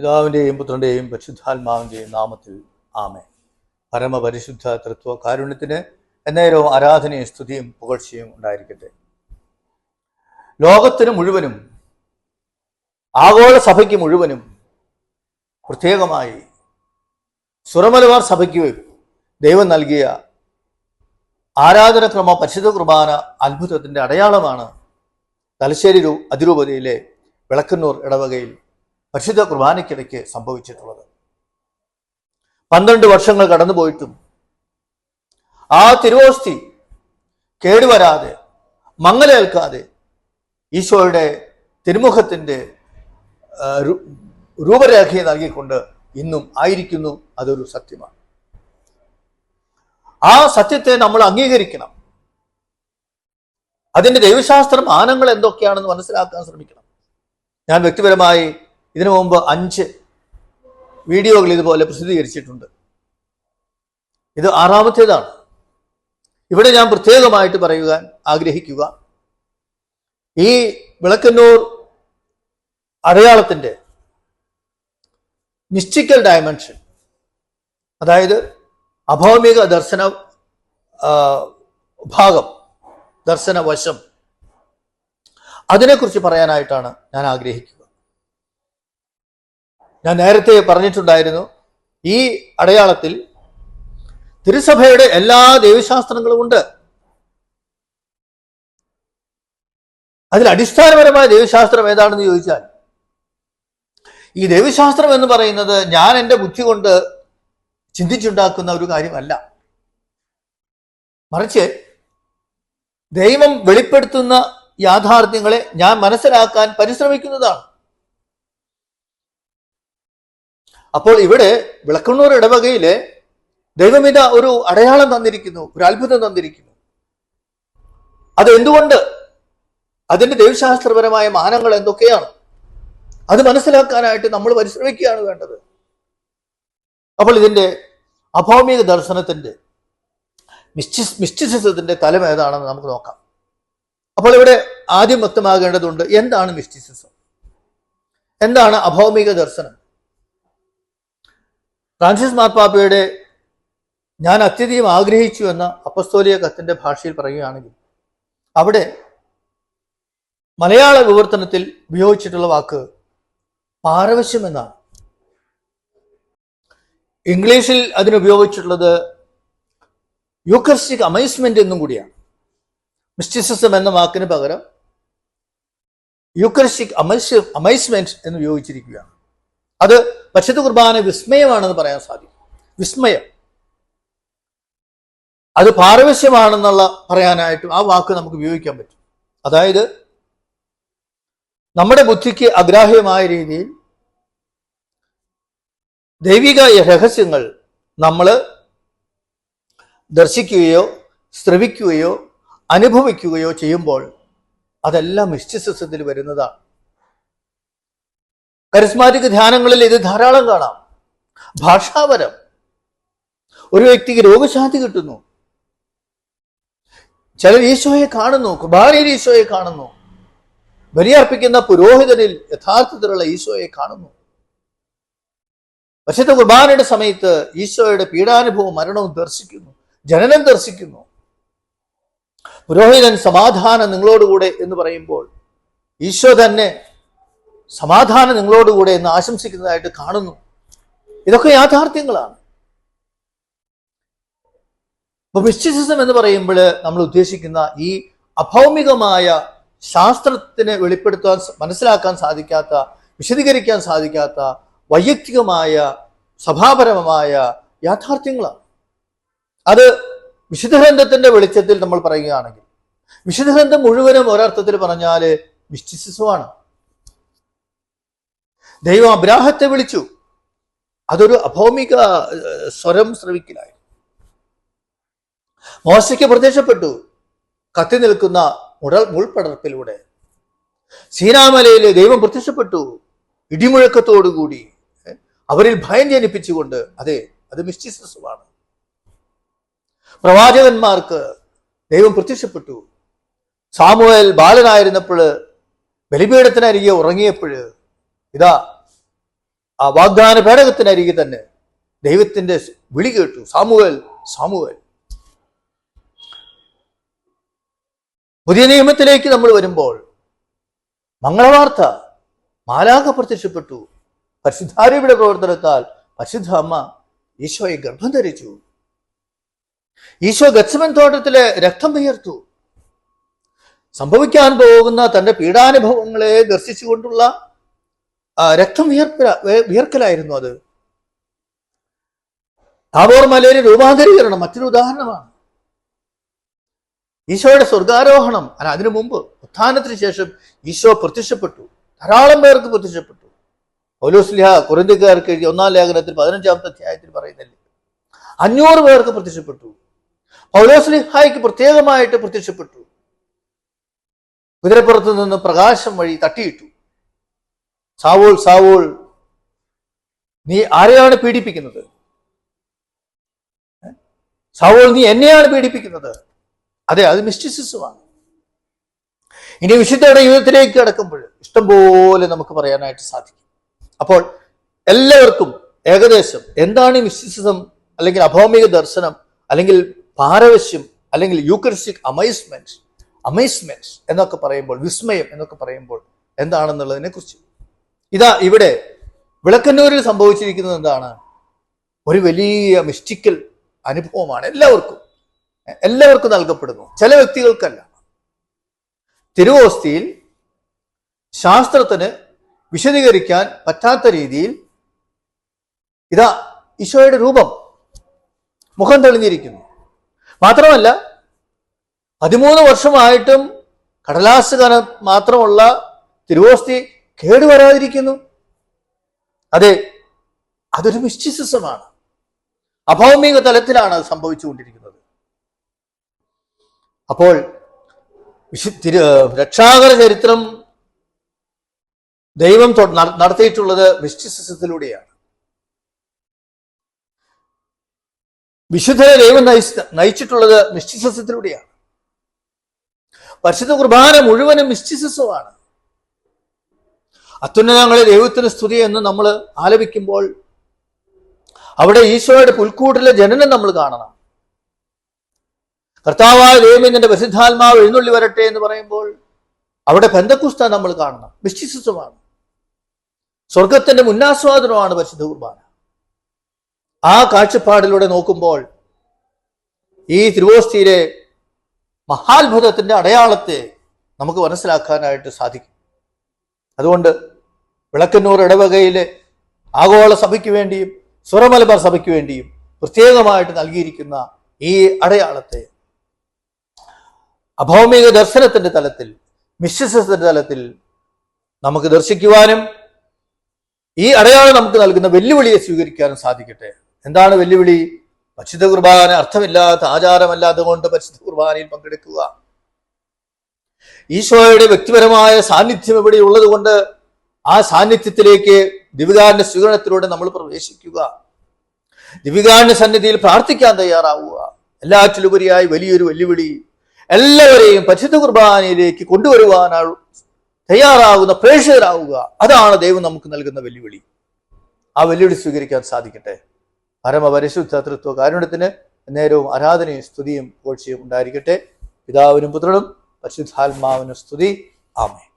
പിതാവിന്റെയും പുത്രന്റെയും പരിശുദ്ധാത്മാവിന്റെയും നാമത്തിൽ ആമേ പരമപരിശുദ്ധ തൃത്വ കാരുണ്യത്തിന് എന്നേരവും ആരാധനയും സ്തുതിയും പുകഴ്ചയും ഉണ്ടായിരിക്കട്ടെ. ലോകത്തിന് മുഴുവനും ആഗോള സഭയ്ക്ക് മുഴുവനും പ്രത്യേകമായി സുറമലബാർ സഭയ്ക്ക് ദൈവം നൽകിയ ആരാധനക്രമ പരിശുദ്ധ കുർബാന അത്ഭുതത്തിന്റെ അടയാളമാണ് തലശ്ശേരി അതിരൂപതയിലെ വിളക്കന്നൂർ ഇടവകയിൽ പരിശുദ്ധ കുർബാനയ്ക്കിടയ്ക്ക് സംഭവിച്ചിട്ടുള്ളത്. പന്ത്രണ്ട് വർഷങ്ങൾ കടന്നുപോയിട്ടും ആ തിരുവോസ്തി കേടുവരാതെ മങ്ങലേൽക്കാതെ ഈശോയുടെ തിരുമുഖത്തിന്റെ രൂപരേഖയെ നൽകിക്കൊണ്ട് ഇന്നും ആയിരിക്കുന്നു അതൊരു സത്യമാണ്. ആ സത്യത്തെ നമ്മൾ അംഗീകരിക്കണം. അതിന്റെ ദൈവശാസ്ത്ര മാനങ്ങൾ എന്തൊക്കെയാണെന്ന് മനസ്സിലാക്കാൻ ശ്രമിക്കണം. ഞാൻ വ്യക്തിപരമായി ഇതിനു മുമ്പ് അഞ്ച് വീഡിയോകൾ ഇതുപോലെ പ്രസിദ്ധീകരിച്ചിട്ടുണ്ട്. ഇത് ആറാമത്തേതാണ്. ഇവിടെ ഞാൻ പ്രത്യേകമായിട്ട് പറയുക ആഗ്രഹിക്കുക. ഈ വിളക്കന്നൂർ അടയാളത്തിന്റെ മിസ്റ്റിക്കൽ ഡയമെൻഷൻ അതായത് അഭൗമിക ദർശന ഭാഗം ദർശനവശം അതിനെക്കുറിച്ച് പറയാനായിട്ടാണ് ഞാൻ ആഗ്രഹിക്കുക ഞാൻ നേരത്തെ പറഞ്ഞിട്ടുണ്ടായിരുന്നു ഈ അടയാളത്തിൽ തിരുസഭയുടെ എല്ലാ ദൈവശാസ്ത്രങ്ങളും ഉണ്ട്. അതിൽ അടിസ്ഥാനപരമായ ദൈവശാസ്ത്രം ഏതാണെന്ന് ചോദിച്ചാൽ ഈ ദൈവശാസ്ത്രം എന്ന് പറയുന്നത് ഞാൻ എന്റെ ബുദ്ധി കൊണ്ട് ചിന്തിച്ചുണ്ടാക്കുന്ന ഒരു കാര്യമല്ല. മറിച്ച് ദൈവം വെളിപ്പെടുത്തുന്ന യാഥാർത്ഥ്യങ്ങളെ ഞാൻ മനസ്സിലാക്കാൻ പരിശ്രമിക്കുന്നതാണ്. അപ്പോൾ ഇവിടെ വിളക്കണ്ണൂർ ഇടവകയിലെ ദൈവമിത ഒരു അടയാളം തന്നിരിക്കുന്നു ഒരു അത്ഭുതം തന്നിരിക്കുന്നു. അത് എന്തുകൊണ്ട് അതിന്റെ ദൈവശാസ്ത്രപരമായ മാനങ്ങൾ എന്തൊക്കെയാണ്? അത് മനസ്സിലാക്കാനായിട്ട് നമ്മൾ പരിശ്രമിക്കുകയാണ് വേണ്ടത്. അപ്പോൾ ഇതിന്റെ അഭൗമിക ദർശനത്തിന്റെ മിസ്റ്റിസ് മിസ്റ്റിസിസത്തിന്റെ തലം ഏതാണെന്ന് നമുക്ക് നോക്കാം. അപ്പോൾ ഇവിടെ ആദ്യം വ്യക്തമാകേണ്ടതുണ്ട് എന്താണ് മിസ്റ്റിസിസം? എന്താണ് അഭൗമിക ദർശനം? ഫ്രാൻസിസ് മാർപ്പാപ്പയുടെ ഞാൻ അത്യധികം ആഗ്രഹിച്ചു എന്ന അപ്പസ്തോലിയ കത്തിന്റെ ഭാഷയിൽ പറയുകയാണെങ്കിൽ അവിടെ മലയാള വിവർത്തനത്തിൽ ഉപയോഗിച്ചിട്ടുള്ള വാക്ക് പാരവശ്യം എന്നാണ്. ഇംഗ്ലീഷിൽ അതിനുപയോഗിച്ചിട്ടുള്ളത് യൂക്കറിസ്റ്റിക് അമൈസ്മെന്റ് എന്നും കൂടിയാണ്. മിസ്റ്റിസിസം എന്ന വാക്കിന് പകരം യൂക്കറിസ്റ്റിക് അമൈസ് അമൈസ്മെന്റ് എന്ന് ഉപയോഗിച്ചിരിക്കുകയാണ്. അത് പരിശുദ്ധ കുർബാന വിസ്മയമാണെന്ന് പറയാൻ സാധിക്കും. വിസ്മയം. അത് പാരവശ്യമാണെന്നുള്ള പറയാനായിട്ടും ആ വാക്ക് നമുക്ക് ഉപയോഗിക്കാൻ പറ്റും. അതായത് നമ്മുടെ ബുദ്ധിക്ക് അഗ്രാഹ്യമായ രീതിയിൽ ദൈവിക രഹസ്യങ്ങൾ നമ്മൾ ദർശിക്കുകയോ ശ്രവിക്കുകയോ അനുഭവിക്കുകയോ ചെയ്യുമ്പോൾ അതെല്ലാം മിസ്റ്റിസിസത്തിൽ വരുന്നതാണ്. കരിസ്മാറ്റിക് ധ്യാനങ്ങളിൽ ഇത് ധാരാളം കാണാം. ഭാഷാപരം. ഒരു വ്യക്തിക്ക് രോഗശാന്തി കിട്ടുന്നു. ചിലർ ഈശോയെ കാണുന്നു കുർബാനയിൽ ഈശോയെ കാണുന്നു. ബലിയർപ്പിക്കുന്ന പുരോഹിതനിൽ യഥാർത്ഥത്തിലുള്ള ഈശോയെ കാണുന്നു. പക്ഷേ കുർബാനയുടെ സമയത്ത് ഈശോയുടെ പീഡാനുഭവവും മരണവും ദർശിക്കുന്നു ജനനം ദർശിക്കുന്നു. പുരോഹിതൻ സമാധാനം നിങ്ങളോടുകൂടെ എന്ന് പറയുമ്പോൾ ഈശോ തന്നെ സമാധാനം നിങ്ങളോടുകൂടെ എന്ന് ആശംസിക്കുന്നതായിട്ട് കാണുന്നു. ഇതൊക്കെ യാഥാർത്ഥ്യങ്ങളാണ്. അപ്പൊ മിസ്റ്റിസിസം എന്ന് പറയുമ്പോൾ നമ്മൾ ഉദ്ദേശിക്കുന്ന ഈ അഭൗമികമായ ശാസ്ത്രത്തിന് വെളിപ്പെടുത്താൻ മനസ്സിലാക്കാൻ സാധിക്കാത്ത വിശദീകരിക്കാൻ സാധിക്കാത്ത വൈയക്തികമായ സഭാപരമായ യാഥാർത്ഥ്യങ്ങളാണ്. അത് വിശുദ്ധഗ്രന്ഥത്തിന്റെ വെളിച്ചത്തിൽ നമ്മൾ പറയുകയാണെങ്കിൽ വിശുദ്ധഗ്രന്ഥം മുഴുവനും ഒരർത്ഥത്തിൽ പറഞ്ഞാൽ മിസ്റ്റിസിസമാണ് ദൈവം അബ്രാഹത്തെ വിളിച്ചു. അതൊരു അഭൗമിക സ്വരം ശ്രവിക്കലായി. മോശയ്ക്ക് പ്രത്യക്ഷപ്പെട്ടു. കത്തി നിൽക്കുന്ന മുടൽ മുൾപടർപ്പിലൂടെ. സീനാമലയിലെ ദൈവം പ്രത്യക്ഷപ്പെട്ടു. ഇടിമുഴക്കത്തോടുകൂടി അവരിൽ ഭയം ജനിപ്പിച്ചുകൊണ്ട്. അതെ അത് മിസ്റ്റിസസുമാണ്. പ്രവാചകന്മാർക്ക് ദൈവം പ്രത്യക്ഷപ്പെട്ടു. സാമുവേൽ ബാലനായിരുന്നപ്പോൾ ബലിപീഠത്തിനരികെ ഉറങ്ങിയപ്പോൾ ഇതാ ആ വാഗ്ദാന പേടകത്തിനരികെ തന്നെ ദൈവത്തിന്റെ വിളി കേട്ടു. Samuel Samuel. പുതിയ നിയമത്തിലേക്ക് നമ്മൾ വരുമ്പോൾ മംഗളവാർത്ത മാലാക പ്രത്യക്ഷപ്പെട്ടു. പരിശുദ്ധാരിയുടെ പ്രവർത്തനത്താൽ പരിശുദ്ധ അമ്മ ഈശോയെ ഗർഭം ധരിച്ചു. ഈശോ ഗത്സമൻ തോട്ടത്തിലെ രക്തം വിയർത്തു. സംഭവിക്കാൻ പോകുന്ന തന്റെ പീഡാനുഭവങ്ങളെ ദർശിച്ചുകൊണ്ടുള്ള രക്തം വിയർപ്പ വിയർക്കലായിരുന്നു അത്. താബോർ മലയിലെ രൂപാന്തരീകരണം മറ്റൊരു ഉദാഹരണമാണ്. ഈശോയുടെ സ്വർഗാരോഹണം അല്ല അതിനു മുമ്പ് ഉത്ഥാനത്തിന് ശേഷം ഈശോ പ്രത്യക്ഷപ്പെട്ടു. ധാരാളം പേർക്ക് പ്രത്യക്ഷപ്പെട്ടു. പൗലോസ്ലിഹ കുറിന്തിക്കാർക്ക് എഴുതിയ ഒന്നാം ലേഖനത്തിൽ പതിനഞ്ചാമത്തെ അധ്യായത്തിൽ പറയുന്നില്ലേ? അഞ്ഞൂറ് പേർക്ക് പ്രത്യക്ഷപ്പെട്ടു. പൗലോസ്ലിഹായ്ക്ക് പ്രത്യേകമായിട്ട് പ്രത്യക്ഷപ്പെട്ടു. കുതിരപ്പുറത്ത് നിന്ന് പ്രകാശം വഴി തട്ടിയിട്ടു. സാവോൾ സാവൂൾ നീ ആരെയാണ് പീഡിപ്പിക്കുന്നത്? സാവൂൾ നീ എന്നെയാണ് പീഡിപ്പിക്കുന്നത്? അതെ അത് മിസ്റ്റിസിസമാണ്. ഇനി വിശുദ്ധയുടെ ജീവിതത്തിലേക്ക് കടക്കുമ്പോൾ ഇഷ്ടംപോലെ നമുക്ക് പറയാനായിട്ട് സാധിക്കും. അപ്പോൾ എല്ലാവർക്കും ഏകദേശം എന്താണ് ഈ മിസ്റ്റിസിസം അല്ലെങ്കിൽ അഭൗമിക ദർശനം അല്ലെങ്കിൽ പാരവശ്യം അല്ലെങ്കിൽ യൂക്രിസ്റ്റിക് അമൈസ്മെന്റ് അമൈസ്മെന്റ് എന്നൊക്കെ പറയുമ്പോൾ വിസ്മയം എന്നൊക്കെ പറയുമ്പോൾ എന്താണെന്നുള്ളതിനെ കുറിച്ച് ഇതാ ഇവിടെ വിളക്കന്നൂരിൽ സംഭവിച്ചിരിക്കുന്നത് എന്താണ്? ഒരു വലിയ മിസ്റ്റിക്കൽ അനുഭവമാണ് എല്ലാവർക്കും. എല്ലാവർക്കും നൽകപ്പെടുന്നു. ചില വ്യക്തികൾക്കല്ല. തിരുവോസ്തിയിൽ ശാസ്ത്രത്തിന് വിശദീകരിക്കാൻ പറ്റാത്ത രീതിയിൽ ഇതാ ഈശോയുടെ രൂപം മുഖം തെളിഞ്ഞിരിക്കുന്നു. മാത്രമല്ല പതിമൂന്ന് വർഷമായിട്ടും കടലാസ് മാത്രമുള്ള തിരുവോസ്തി കേടുവരാതിരിക്കുന്നു അതെ അതൊരു മിസ്റ്റിസിസമാണ് അഭൗമിക തലത്തിലാണ് അത് സംഭവിച്ചുകൊണ്ടിരിക്കുന്നത്. അപ്പോൾ രക്ഷാകര ചരിത്രം ദൈവം നടത്തിയിട്ടുള്ളത് മിസ്റ്റിസിസത്തിലൂടെയാണ് വിശുദ്ധരെ ദൈവം നയി നയിച്ചിട്ടുള്ളത് മിസ്റ്റിസിസത്തിലൂടെയാണ് പരിശുദ്ധ കുർബാന മുഴുവനും മിസ്റ്റിസിസമാണ് അത്യുന്നതങ്ങളെ ദൈവത്തിന് സ്തുതി എന്ന് നമ്മൾ ആലപിക്കുമ്പോൾ അവിടെ ഈശോയുടെ പുൽക്കൂട്ടിലെ ജനനം നമ്മൾ കാണണം. കർത്താവായ ദൈവം പ്രസിദ്ധാത്മാവ് എഴുന്നള്ളി വരട്ടെ എന്ന് പറയുമ്പോൾ അവിടെ ബന്ധക്കുസ്ത നമ്മൾ കാണണം. മിസ്റ്റിസിസമാണ്. സ്വർഗത്തിന്റെ മുന്നാസ്വാദനമാണ് പരിശുദ്ധ കുർബാന. ആ കാഴ്ചപ്പാടിലൂടെ നോക്കുമ്പോൾ ഈ തിരുവോസ്തിയിലെ മഹാത്ഭുതത്തിന്റെ അടയാളത്തെ നമുക്ക് മനസ്സിലാക്കാനായിട്ട് സാധിക്കും. അതുകൊണ്ട് വിളക്കന്നൂർ ഇടവകയിലെ ആഗോള സഭയ്ക്ക് വേണ്ടിയും സുറമലബാർ സഭയ്ക്ക് വേണ്ടിയും പ്രത്യേകമായിട്ട് നൽകിയിരിക്കുന്ന ഈ അടയാളത്തെ അഭൗമിക ദർശനത്തിന്റെ തലത്തിൽ മിശ്രസത്തിന്റെ തലത്തിൽ നമുക്ക് ദർശിക്കുവാനും ഈ അടയാളം നമുക്ക് നൽകുന്ന വെല്ലുവിളിയെ സ്വീകരിക്കാനും സാധിക്കട്ടെ. എന്താണ് വെല്ലുവിളി? പരിശുദ്ധ കുർബാന അർത്ഥമില്ലാത്ത ആചാരമല്ലാതെ കൊണ്ട് പരിശുദ്ധ കുർബാനയിൽ പങ്കെടുക്കുക. ഈശോയുടെ വ്യക്തിപരമായ സാന്നിധ്യം ഇവിടെ ഉള്ളത് കൊണ്ട് ആ സാന്നിധ്യത്തിലേക്ക് ദിവികാരന്റെ സ്വീകരണത്തിലൂടെ നമ്മൾ പ്രവേശിക്കുക. ദിവികാരന്റെ സന്നിധിയിൽ പ്രാർത്ഥിക്കാൻ തയ്യാറാവുക. എല്ലാറ്റിലുപരിയായി വലിയൊരു വെല്ലുവിളി. എല്ലാവരെയും പരിശുദ്ധ കുർബാനയിലേക്ക് കൊണ്ടുവരുവാനാണ് തയ്യാറാകുന്ന പ്രേക്ഷകരാവുക. അതാണ് ദൈവം നമുക്ക് നൽകുന്ന വെല്ലുവിളി. ആ വെല്ലുവിളി സ്വീകരിക്കാൻ സാധിക്കട്ടെ. പരമപരിശുദ്ധ തൃത്വ കാരുണ്യത്തിന് നേരവും ആരാധനയും സ്തുതിയും കോഴ്ചയും ഉണ്ടായിരിക്കട്ടെ. പിതാവിനും പുത്രനും പരിശുദ്ധാത്മാവിനും സ്തുതി. ആമേ